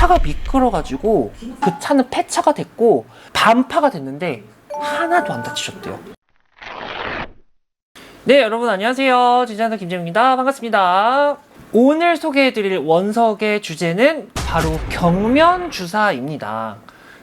차가 미끄러가지고 그 차는 폐차가 됐고 반파가 됐는데 하나도 안 다치셨대요. 네, 여러분 안녕하세요. 디자이너 김재입니다. 반갑습니다. 오늘 소개해드릴 원석의 주제는 바로 경면 주사입니다.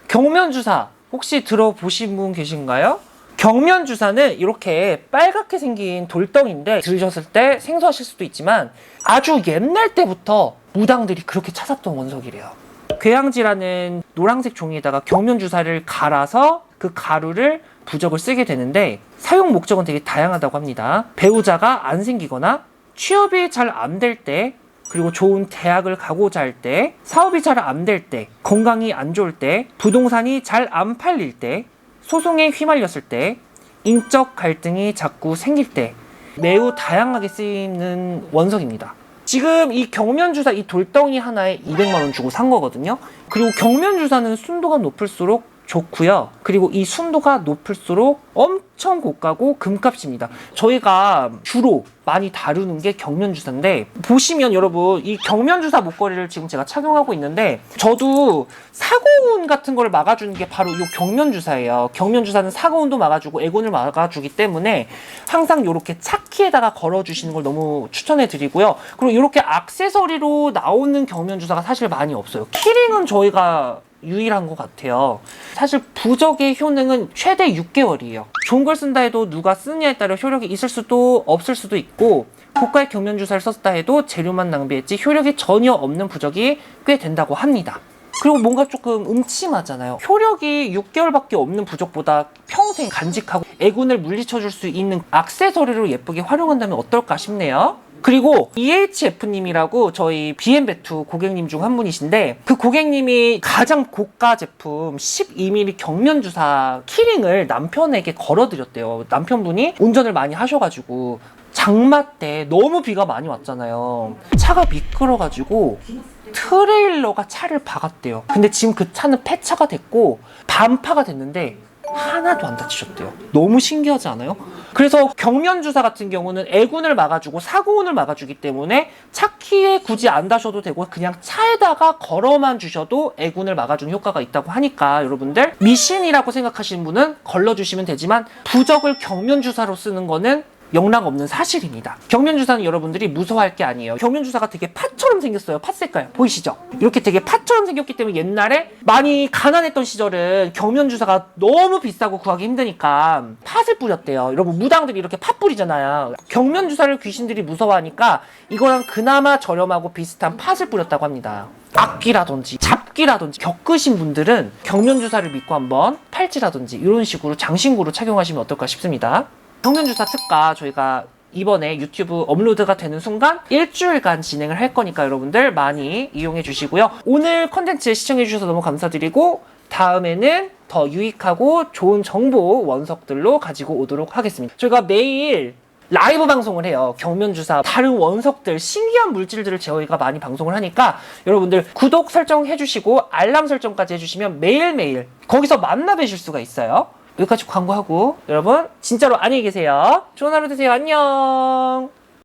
경면 주사 혹시 들어보신 분 계신가요? 경면 주사는 이렇게 빨갛게 생긴 돌덩인데 들으셨을 때 생소하실 수도 있지만 아주 옛날 때부터 무당들이 그렇게 찾았던 원석이래요. 괴양지라는 노란색 종이에다가 경면주사를 갈아서 그 가루를 부적을 쓰게 되는데 사용 목적은 되게 다양하다고 합니다. 배우자가 안 생기거나 취업이 잘 안 될 때, 그리고 좋은 대학을 가고자 할 때, 사업이 잘 안 될 때, 건강이 안 좋을 때, 부동산이 잘 안 팔릴 때, 소송에 휘말렸을 때, 인적 갈등이 자꾸 생길 때, 매우 다양하게 쓰이는 원석입니다. 지금 이 경면 주사 이 돌덩이 하나에 200만 원 주고 산 거거든요. 그리고 경면 주사는 순도가 높을수록 좋고요. 그리고 이 순도가 높을수록 엄청 고가고 금값입니다. 저희가 주로 많이 다루는 게 경면주사인데 보시면 여러분 이 경면주사 목걸이를 지금 제가 착용하고 있는데 저도 사고운 같은 걸 막아주는 게 바로 이 경면주사예요. 경면주사는 사고운도 막아주고 애곤을 막아주기 때문에 항상 이렇게 차키에다가 걸어주시는 걸 너무 추천해 드리고요. 그리고 이렇게 액세서리로 나오는 경면주사가 사실 많이 없어요. 키링은 저희가 유일한 것 같아요. 사실 부적의 효능은 최대 6개월이에요. 좋은 걸 쓴다 해도 누가 쓰느냐에 따라 효력이 있을 수도 없을 수도 있고 고가의 경면주사를 썼다 해도 재료만 낭비했지 효력이 전혀 없는 부적이 꽤 된다고 합니다. 그리고 뭔가 조금 음침하잖아요. 효력이 6개월밖에 없는 부적보다 평생 간직하고 애군을 물리쳐 줄 수 있는 액세서리로 예쁘게 활용한다면 어떨까 싶네요. 그리고 EHF님이라고 저희 BM베투 고객님 중 한 분이신데 그 고객님이 가장 고가 제품 12mm 경면주사 키링을 남편에게 걸어드렸대요. 남편분이 운전을 많이 하셔가지고 장마 때 너무 비가 많이 왔잖아요. 차가 미끄러가지고 트레일러가 차를 박았대요. 근데 지금 그 차는 폐차가 됐고 반파가 됐는데 하나도 안 다치셨대요. 너무 신기하지 않아요? 그래서 경면 주사 같은 경우는 애군을 막아주고 사고운을 막아주기 때문에 차 키에 굳이 안 다셔도 되고 그냥 차에다가 걸어만 주셔도 애군을 막아주는 효과가 있다고 하니까 여러분들 미신이라고 생각하시는 분은 걸러주시면 되지만 부적을 경면 주사로 쓰는 거는 영락 없는 사실입니다. 경면주사는 여러분들이 무서워할 게 아니에요. 경면주사가 되게 팥처럼 생겼어요. 팥 색깔. 보이시죠? 이렇게 되게 팥처럼 생겼기 때문에 옛날에 많이 가난했던 시절은 경면주사가 너무 비싸고 구하기 힘드니까 팥을 뿌렸대요. 여러분 무당들이 이렇게 팥 뿌리잖아요. 경면주사를 귀신들이 무서워하니까 이거랑 그나마 저렴하고 비슷한 팥을 뿌렸다고 합니다. 악기라든지 잡기라든지 겪으신 분들은 경면주사를 믿고 한번 팔찌라든지 이런 식으로 장신구로 착용하시면 어떨까 싶습니다. 경면주사 특가 저희가 이번에 유튜브 업로드가 되는 순간 일주일간 진행을 할 거니까 여러분들 많이 이용해 주시고요. 오늘 컨텐츠 시청해 주셔서 너무 감사드리고 다음에는 더 유익하고 좋은 정보 원석들로 가지고 오도록 하겠습니다. 저희가 매일 라이브 방송을 해요. 경면주사, 다른 원석들, 신기한 물질들을 저희가 많이 방송을 하니까 여러분들 구독 설정 해 주시고 알람 설정까지 해주시면 매일매일 거기서 만나 뵈실 수가 있어요. 여기까지 광고하고 여러분 진짜로 안녕히 계세요. 좋은 하루 되세요. 안녕.